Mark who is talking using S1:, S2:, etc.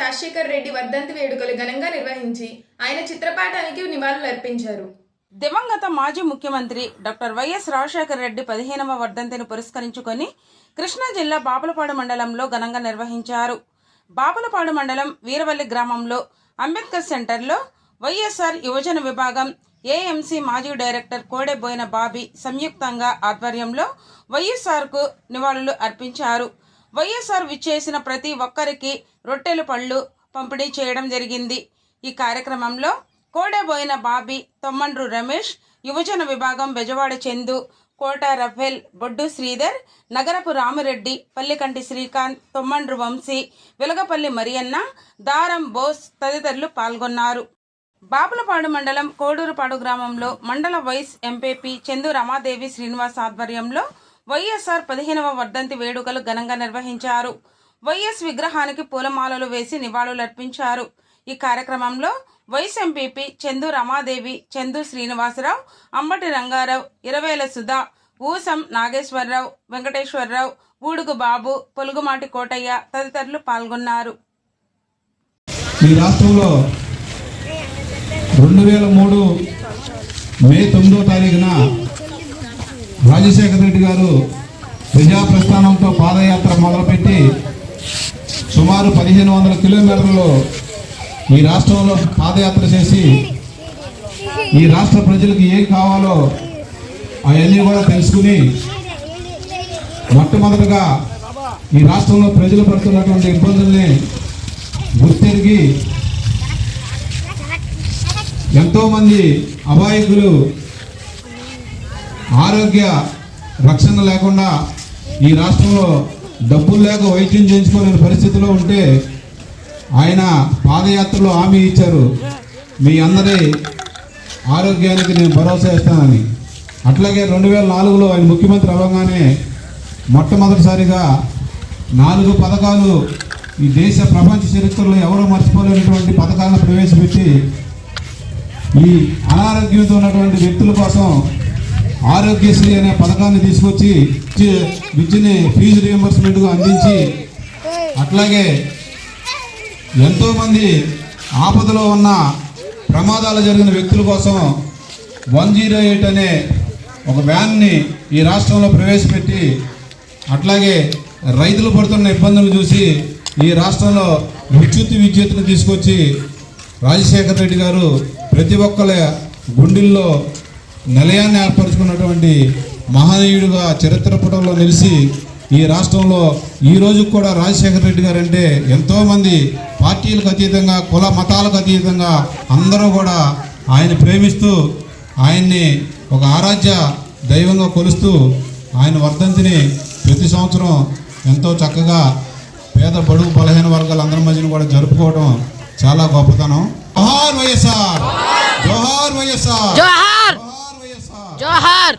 S1: రెడ్డి వర్ధంతి వేడుకలు ఘనంగా నిర్వహించి ఆయన చిత్రపటానికి నివాళులర్పించారు.
S2: దివంగత మాజీ ముఖ్యమంత్రి డాక్టర్ వైఎస్ రాజశేఖర రెడ్డి పదిహేనవ వర్ధంతిని పురస్కరించుకొని కృష్ణా జిల్లా బాపులపాడు మండలంలో ఘనంగా నిర్వహించారు. బాపులపాడు మండలం వీరవల్లి గ్రామంలో అంబేద్కర్ సెంటర్లో వైఎస్ఆర్ యువజన విభాగం ఏఎంసీ మాజీ డైరెక్టర్ కోడెబోయిన బాబీ సంయుక్తంగా ఆధ్వర్యంలో వైఎస్ఆర్కు నివాళులు అర్పించారు. వైఎస్ఆర్ విచ్చేసిన ప్రతి ఒక్కరికి రొట్టెలు పళ్ళు పంపిణీ చేయడం జరిగింది. ఈ కార్యక్రమంలో కోడెబోయిన బాబీ తొమ్మండ్రు రమేష్ యువజన విభాగం బెజవాడ చందు కోట రఫేల్ బొడ్డు శ్రీధర్ నగరపు రామిరెడ్డి పల్లికంటి శ్రీకాంత్ తొమ్మండ్రు వంశీ వెలగపల్లి మరియన్న దారం బోస్ తదితరులు పాల్గొన్నారు. బాపులపాడు మండలం కోడూరుపాడు గ్రామంలో మండల వైస్ ఎంపీపీ చందు రమాదేవి శ్రీనివాస్ ఆధ్వర్యంలో వైఎస్ఆర్ పదిహేనవ వర్ధంతి వేడుకలు ఘనంగా నిర్వహించారు. వైఎస్ విగ్రహానికి పూలమాలలు వేసి నివాళులర్పించారు ఈ కార్యక్రమంలో వైస్ ఎంపీపీ చందు రమాదేవి చందు శ్రీనివాసరావు అంబటి రంగారావు ఇరవేల సుధా ఊసం నాగేశ్వరరావు వెంకటేశ్వరరావు ఊడుగు బాబు పొలుగుమాటి కోటయ్య తదితరులు పాల్గొన్నారు.
S3: ఈ రాష్ట్రంలో రెండు వేల మూడు మే తొమ్మిదో తారీఖున రాజశేఖర రెడ్డి గారు ప్రజా ప్రస్థానంతో పాదయాత్ర మొదలుపెట్టి సుమారు పదిహేను వందల కిలోమీటర్లు ఈ రాష్ట్రంలో పాదయాత్ర చేసి ఈ రాష్ట్ర ప్రజలకు ఏం కావాలో అవన్నీ కూడా తెలుసుకుని మొట్టమొదటగా ఈ రాష్ట్రంలో ప్రజలు పడుతున్నటువంటి ఇబ్బందుల్ని గుర్తెరిగి ఎంతోమంది అమాయకులు ఆరోగ్య రక్షణ లేకుండా ఈ రాష్ట్రంలో డబ్బులు లేక వైద్యం చేయించుకోలేని పరిస్థితిలో ఉంటే ఆయన పాదయాత్రలో హామీ ఇచ్చారు. మీ అందరి ఆరోగ్యానికి నేను భరోసా ఇస్తానని. అట్లాగే రెండు వేల నాలుగులో ఆయన ముఖ్యమంత్రి అవ్వగానే మొట్టమొదటిసారిగా నాలుగు పథకాలు ఈ దేశ ప్రపంచ చరిత్రలో ఎవరూ మర్చిపోలేనటువంటి పథకాలను ప్రవేశపెట్టి ఈ అనారోగ్యంతో ఉన్నటువంటి వ్యక్తుల కోసం ఆరోగ్యశ్రీ అనే పథకాన్ని తీసుకొచ్చి విద్యని ఫీజు రియంబర్స్మెంట్గా అందించి అట్లాగే ఎంతోమంది ఆపదలో ఉన్న ప్రమాదాలు జరిగిన వ్యక్తుల కోసం వన్ జీరో ఎయిట్ అనే ఒక వ్యాన్ని ఈ రాష్ట్రంలో ప్రవేశపెట్టి అట్లాగే రైతులు పడుతున్న ఇబ్బందులు చూసి ఈ రాష్ట్రంలో విద్యుత్ విద్యుత్తును తీసుకొచ్చి రాజశేఖర రెడ్డి గారు ప్రతి ఒక్కల గుండెల్లో నిలయాన్ని ఏర్పరచుకున్నటువంటి మహనీయుడిగా చరిత్ర పుటంలో నిలిచి ఈ రాష్ట్రంలో ఈ రోజు కూడా రాజశేఖర రెడ్డి గారు అంటే ఎంతోమంది పార్టీలకు అతీతంగా కుల మతాలకు అతీతంగా అందరూ కూడా ఆయన ప్రేమిస్తూ ఆయన్ని ఒక ఆరాధ్య దైవంగా కొలుస్తూ ఆయన వర్ధంతిని ప్రతి సంవత్సరం ఎంతో చక్కగా పేద బడుగు బలహీన వర్గాల అందరి మధ్యన కూడా జరుపుకోవడం చాలా గొప్పతనం. జోహార్ వైఎస్ఆర్! జోహార్! వైఎస్ఆర్!
S4: జోహార్
S3: జోహార్ వైఎస్ఆర్
S4: జోహార్